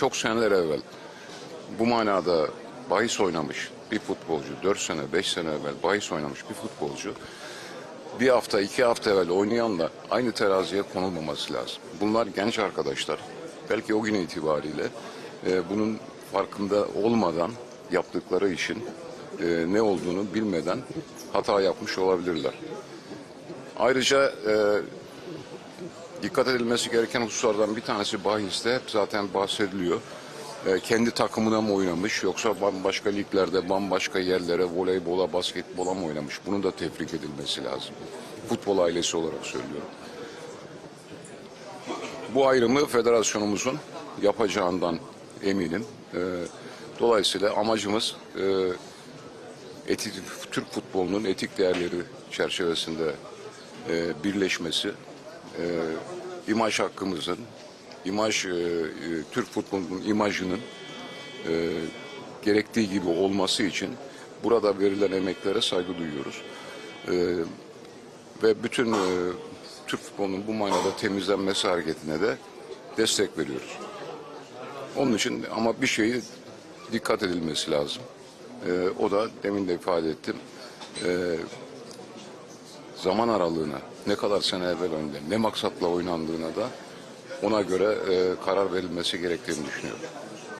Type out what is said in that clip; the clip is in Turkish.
çok seneler evvel bu manada bahis oynamış bir futbolcu, 4 sene, 5 sene evvel bahis oynamış bir futbolcu bir hafta, iki hafta evvel oynayanla aynı teraziye konulmaması lazım. Bunlar genç arkadaşlar. Belki o gün itibariyle e, bunun farkında olmadan yaptıkları işin e, ne olduğunu bilmeden hata yapmış olabilirler. Ayrıca e, dikkat edilmesi gereken hususlardan bir tanesi bahiste hep zaten bahsediliyor. E, kendi takımına mı oynamış yoksa bambaşka liglerde, bambaşka yerlere, voleybola, basketbola mı oynamış? Bunun da tebrik edilmesi lazım. Futbol ailesi olarak söylüyorum. Bu ayrımı federasyonumuzun yapacağından eminim. E, dolayısıyla amacımız e, etik, Türk futbolunun etik değerleri çerçevesinde e, birleşmesi, e, imaj hakkımızın, imaj e, e, Türk futbolunun imajının e, gerektiği gibi olması için burada verilen emeklere saygı duyuyoruz. E, ve bütün e, Türk futbolunun bu manada temizlenmesi hareketine de destek veriyoruz. Onun için ama bir şeyi dikkat edilmesi lazım. E, o da demin de ifade ettim. E, zaman aralığına, ne kadar sene evvel önde, ne maksatla oynandığına da ona göre e, karar verilmesi gerektiğini düşünüyorum.